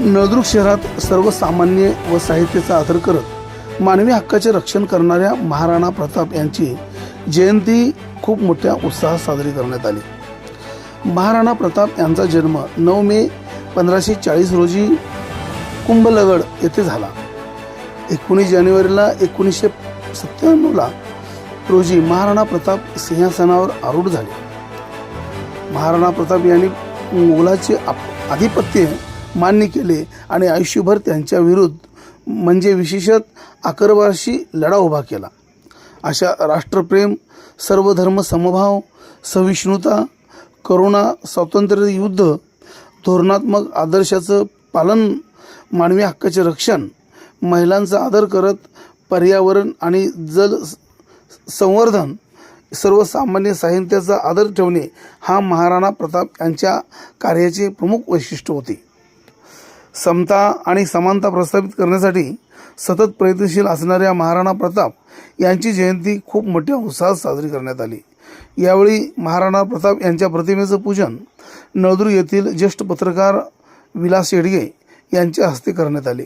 नळदुर्ग शहरात सर्वसामान्य व साहित्याचा आदर करत मानवी हक्काचे रक्षण करणाऱ्या महाराणा प्रताप यांची जयंती खूप मोठ्या उत्साहात साजरी करण्यात आली. महाराणा प्रताप यांचा जन्म नऊ मे पंधराशे चाळीस रोजी कुंभलगड येथे झाला. एकोणीस जानेवारीला एकोणीसशे सत्त्याण्णवला रोजी महाराणा प्रताप सिंहासनावर आरूढ झाले. महाराणा प्रताप यांनी मुघलाचे आप- आधिपत्य मान्य केले आणि आयुष्यभर त्यांच्या विरुद्ध म्हणजे विशेषत आकरवाशी लढा उभा केला. अशा राष्ट्रप्रेम सर्वधर्म समभाव सहिष्णुता करुणा स्वातंत्र्य युद्ध धोरणात्मक आदर्शाचं पालन मानवी हक्काचे रक्षण महिलांचा आदर करत पर्यावरण आणि जल स- संवर्धन सर्वसामान्य साहित्याचा आदर ठेवणे हा महाराणा प्रताप यांच्या कार्याचे प्रमुख वैशिष्ट्य होते. समता आणि समानता प्रस्थापित करण्यासाठी सतत प्रयत्नशील असणाऱ्या महाराणा प्रताप यांची जयंती खूप मोठ्या उत्साहात साजरी करण्यात आली. यावेळी महाराणा प्रताप यांच्या प्रतिमेचं पूजन नळदुर्ग येथील ज्येष्ठ पत्रकार विलास येडगे यांच्या हस्ते करण्यात आले.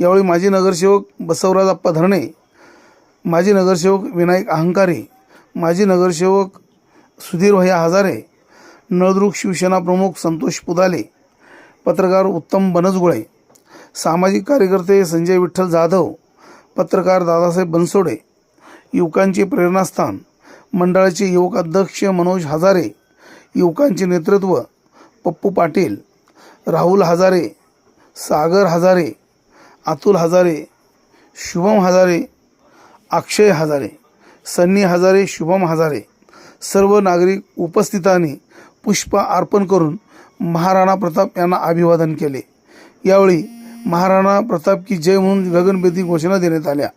यावेळी माजी नगरसेवक बसवराज अप्पा धरणे माजी नगरसेवक विनायक अहंकारी माजी नगरसेवक सुधीर भैया हजारे नळदुर्ग शिवसेना प्रमुख संतोष पुदाले पत्रकार उत्तम बनसगुळे सामाजिक कार्यकर्ते संजय विठ्ठल जाधव पत्रकार दादासाहेब बनसोडे युवकांचे प्रेरणास्थान मंडळाचे युवक अध्यक्ष मनोज हजारे युवकांचे नेतृत्व पप्पू पाटील राहुल हजारे सागर हजारे अतुल हजारे शुभम हजारे अक्षय हजारे सन्नी हजारे शुभम हजारे सर्व नागरिक उपस्थितांनी पुष्प अर्पण करून महाराणा प्रताप यांना अभिवादन केले. यावेळी महाराणा प्रताप की जय म्हणून गगनभेदी घोषणा देण्यात आल्या.